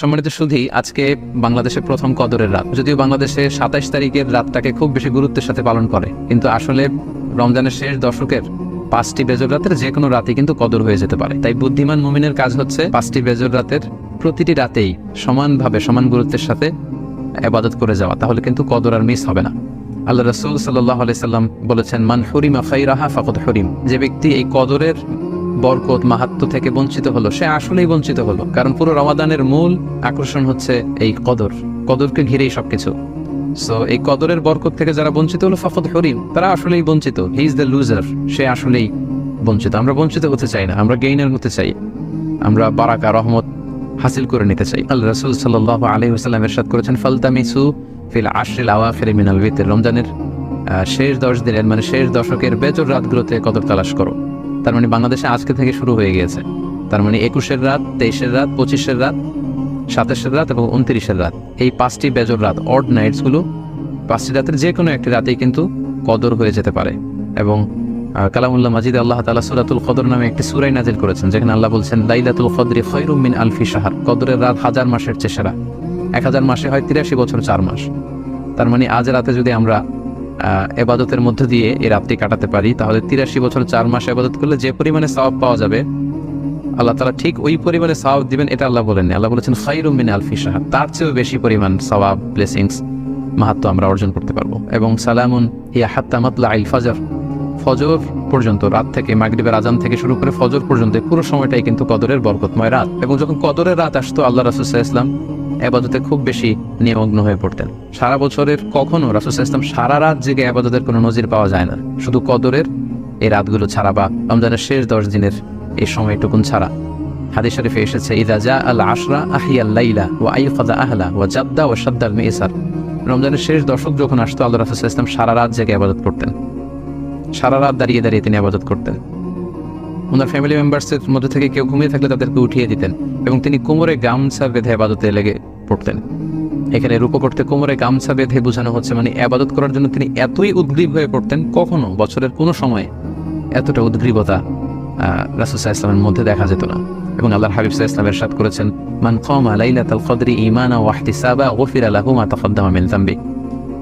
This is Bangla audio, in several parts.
সম্মানিত সুধী, আজকে বাংলাদেশের প্রথম কদরের রাত। যদিও বাংলাদেশে সাতাইশ তারিখের রাতটাকে খুব বেশি গুরুত্বের সাথে পালন করে, কিন্তু আসলে রমজানের শেষ দশকের পাঁচটি বেজর রাতের যে কোনো রাতে কিন্তু কদর হয়ে যেতে পারে। তাই বুদ্ধিমান মুমিনের কাজ হচ্ছে পাঁচটি বেজর রাতের প্রতিটি রাতেই সমানভাবে, সমান গুরুত্বের সাথে আবাদত করে যাওয়া। তাহলে কিন্তু কদর আর মিস হবে না। আল্লাহ রসুল সাল্লাহ সাল্লাম বলেছেন, মান হরিমা ফাইরাহা ফাকত হরিম। যে ব্যক্তি এই কদরের বরকত, মাহাত্ম থেকে বঞ্চিত হলো। সে আসলেই বঞ্চিত হলো, কারণ পুরো রমাদানের মূল আকর্ষণ হচ্ছে এই কদর। কদরকে ঘিরেই সবকিছু। সো এই কদরের বরকত থেকে যারা বঞ্চিত হলো হরিম তারা আসলেই বঞ্চিত। হি ইজ দ্য লুজার সে আসলেই বঞ্চিত। আমরা বঞ্চিত হতে চাই না, আমরা গেইনার হতে চাই। আমরা বারাকা, রহমত হাসিল করে নিতে চাই। আল্লাহ রসুল সাল্লাহ আলী ওসাল্লাম এরশাদ করেছেন, ফালতামিসু ফিল আশরিল আওয়াফির মিনাল ভিতর রমজানের শেষ দশ দিনের মানে শেষ দশকের বেজর রাতগুলোতে কদর তালাশ করো। তার মানে বাংলাদেশে আজকে থেকে শুরু হয়ে গিয়েছে। তার মানে একুশের রাত, তেইশের রাত, পঁচিশের রাত, সাতাশের রাত এবং উনত্রিশের রাত। এই পাঁচটি বেজর রাত অড নাইটসগুলো পাঁচটি রাতের যে কোনো একটি রাতেই কিন্তু কদর হয়ে যেতে পারে এবং কালামুল্লাহ মাজিদ আল্লাহ তালা সুরাতুল কদর নামে একটি সুরাই নাজিল করেছেন, যেখানে আল্লাহ বলছেন, লাইলাতুল কদরি খৈরুম মিন আলফি সাহার কদরের রাত হাজার মাসের চেয়ে সেরা। এক হাজার মাসে হয় তিরাশি বছর চার মাস। তার মানে আজ রাতে যদি আমরা এবাদতের মধ্য দিয়ে এই রাতটি কাটাতে পারি, তাহলে তিরাশি বছর চার মাস এবাদত করলে যে পরিমাণে সওয়াব পাওয়া যাবে, আল্লাহ তালা ঠিক ওই পরিমাণে সওয়াব দিবেন, এটা আল্লাহ বলেননি। আল্লাহ বলেছেন খাইরুমিন মিন আলফি তার চেয়েও বেশি পরিমাণ সওয়াব ব্লেসিংস মাহাত্ম আমরা অর্জন করতে পারব। এবং সালামুন ইয়া হাত্তা মাতলা আইল ফাজার ফজর পর্যন্ত, রাত থেকে মাগরিবের আজান থেকে শুরু করে ফজর পর্যন্ত পুরো সময়টাই কিন্তু কদরের বরকতময় রাত। এবং যখন কদরের রাত আসতো, আল্লাহ রাসুসাহ ইসলাম আবাদতে খুব বেশি নিমগ্ন হয়ে পড়তেন। সারা বছরের কখনো রাসুসাহ ইসলাম সারা রাত জেগে আবাদতের কোনো নজির পাওয়া যায় না। শুধু কদরের এই রাতগুলো ছাড়া বা রমজানের শেষ দশ দিনের এই সময়টুকুন ছাড়া। হাদিস শরীফে এসেছে, ইদা আল আশরা আহিয়া ও আইফাদা আহলা ও জাদ্দা ও সাদ্দাল মেসার রমজানের শেষ দশক যখন আসতো, আল্লাহ রাসুসাহ ইসলাম সারা রাত জেগে আবাদত করতেন। সারা রাত দাঁড়িয়ে দাঁড়িয়ে তিনি আবাদত করতেন। ওনার ফ্যামিলি মেম্বার্সের মধ্যে থেকে কেউ ঘুমিয়ে থাকলে তাদেরকে উঠিয়ে দিতেন এবং তিনি কোমরে গামছা বেঁধে আবাদতে লেগে পড়তেন। এখানে রূপ করতে কোমরে গামছা বেঁধে বোঝানো হচ্ছে মানে আবাদত করার জন্য তিনি এতই উদ্গ্রীব হয়ে পড়তেন, কখনো বছরের কোনো সময়ে এতটা উদ্গ্রীবতা রাসুসাহ ইসলামের মধ্যে দেখা যেত না। এবং আল্লাহ হাবিব সাহা ইসলাম এরশাদ করেছেন, মান কমা লাইলাতাল কদরি ইমানা ওয়াহতিসাবা ওফিরা লাহু মা তাফাদ্দামা যামবি।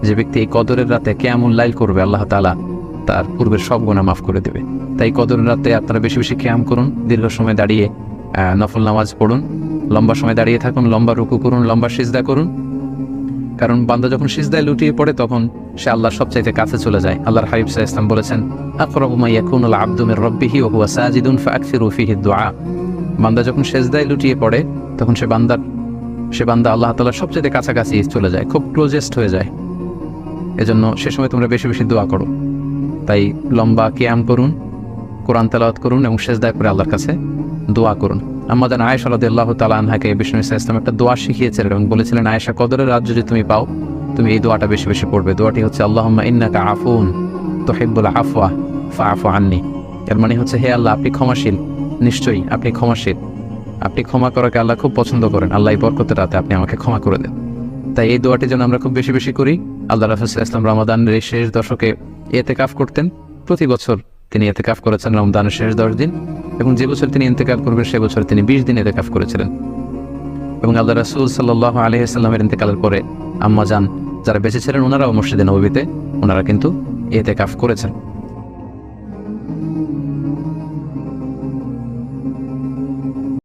যে ব্যক্তি এই কদরের রাতে কেমন লাইল করবে, আল্লাহ তাআলা তার পূর্বের সব গুণা মাফ করে দেবে। তাই কদরের রাতে আপনারা বেশি বেশি ক্যাম করুন, দীর্ঘ সময় দাঁড়িয়ে নফল নামাজ পড়ুন, লম্বা সময় দাঁড়িয়ে থাকুন, লম্বা রুকু করুন, লম্বা সিজদা করুন। কারণ বান্দা যখন সিজদায় লুটিয়ে পড়ে, তখন সে আল্লাহর সবচাইতে কাছে চলে যায়। আল্লাহর হাবিব সাহা ইসলাম বলেছেন আকরাবু মা ইয়াকুনুল আবদু মির রাব্বিহি হুয়া সাজিদুন ফাকসিরু ফিহি দুআ বান্দা যখন সেজদায় লুটিয়ে পড়ে, তখন সে বান্দার, সে বান্দা আল্লাহ তাআলার সবচাইতে কাছাকাছি চলে যায়, খুব ক্লোজেস্ট হয়ে যায়। এজন্য সে সময় তোমরা বেশি বেশি দোয়া করো। তাই লম্বা কিয়াম করুন, কোরআন তেলাওয়াত করুন এবং শেষদায় করে আল্লাহর কাছে দোয়া করুন। আমাদের আয়েশা রাদিয়াল্লাহু তাআলা আনহাকে বিষ্ণু ইসা ইসলাম একটা দোয়া শিখিয়েছিলেন এবং বলেছিলেন, আয়েশা, কদরের রাত যদি তুমি পাও, তুমি এই দোয়াটা বেশি বেশি পড়বে। দোয়াটি হচ্ছে, আল্লাহুম্মা ইন্নাকা আফুন তুহিব্বুল আফওয়া, ফাআফু আননি। এর মানে হচ্ছে, হে আল্লাহ, আপনি ক্ষমাশীল। নিশ্চয়ই আপনি ক্ষমাশীল। আপনি ক্ষমা করাকে আল্লাহ খুব পছন্দ করেন। আল্লাহ বরকতের রাতে আপনি আমাকে ক্ষমা করে দেন। তাই এই দোয়াটি যেন আমরা খুব বেশি বেশি করি। আল্লাহ রাফিজ ইসলাম রমাদানের এই শেষ দশকে এতে কাফ করতেন। প্রতি বছর তিনি এতে কাফ করেছেন রমদানের শেষ দশ দিন এবং যে বছর তিনি ইন্তেকাল করবেন, সে বছর তিনি বিশ দিন এতে কাফ করেছিলেন। এবং আল্লাহ রাসুল সাল্লাহ আলহিহাস্লামের ইন্তেকালের পরে আম্মা যান যারা বেঁচেছিলেন ওনারাও মসজিদে নবীতে ওনারা কিন্তু এতে কাফ করেছেন।